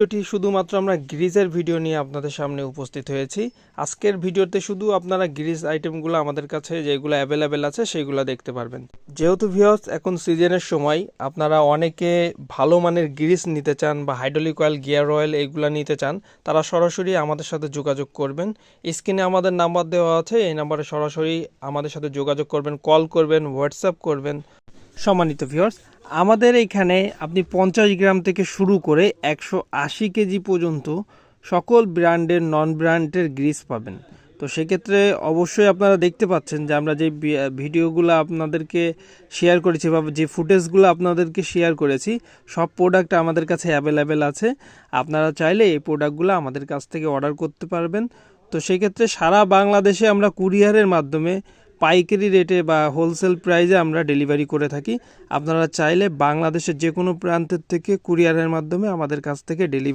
ভিডিওটি শুধুমাত্র আমরা গ্রিজের ভিডিও নিয়ে আপনাদের সামনে উপস্থিত হয়েছি। আজকের ভিডিওতে শুধু আপনারা গ্রিজ আইটেমগুলো আমাদের কাছে যেগুলো অ্যাভেলেবেল আছে সেইগুলো দেখতে পারবেন। যেহেতু ভিওস এখন সিজনের সময়, আপনারা অনেকে ভালো মানের গ্রিজ নিতে চান বা হাইড্রোলিক অয়েল, গিয়ার অয়েল এইগুলো নিতে চান, তারা সরাসরি আমাদের সাথে যোগাযোগ করবেন। স্ক্রিনে আমাদের নাম্বার দেওয়া আছে, এই নাম্বারে সরাসরি আমাদের সাথে যোগাযোগ করবেন, কল করবেন, হোয়াটসঅ্যাপ করবেন। সম্মানিত ভিউয়ার্স আমাদের এখানে আপনি পঞ্চাশ গ্রাম থেকে শুরু করে একশো আশি কেজি পর্যন্ত সকল ব্র্যান্ডের নন ব্র্যান্ডের গ্রিস পাবেন। তো সেক্ষেত্রে অবশ্যই আপনারা দেখতে পাচ্ছেন যে আমরা যে ভিডিওগুলো আপনাদেরকে শেয়ার করেছি বা যে ফুটেজগুলো আপনাদেরকে শেয়ার করেছি, সব প্রোডাক্ট আমাদের কাছে অ্যাভেলেবেল আছে। আপনারা চাইলে এই প্রোডাক্টগুলো আমাদের কাছ থেকে অর্ডার করতে পারবেন। তো সেক্ষেত্রে সারা বাংলাদেশে আমরা কুরিয়ারের মাধ্যমে পাইকারি রেটে বা হোলসেল প্রাইজে আমরা ডেলিভারি করে থাকি। আপনারা চাইলে বাংলাদেশের যে কোনো প্রান্তের থেকে কুরিয়ারের মাধ্যমে আমাদের কাছ থেকে ডেলিভারি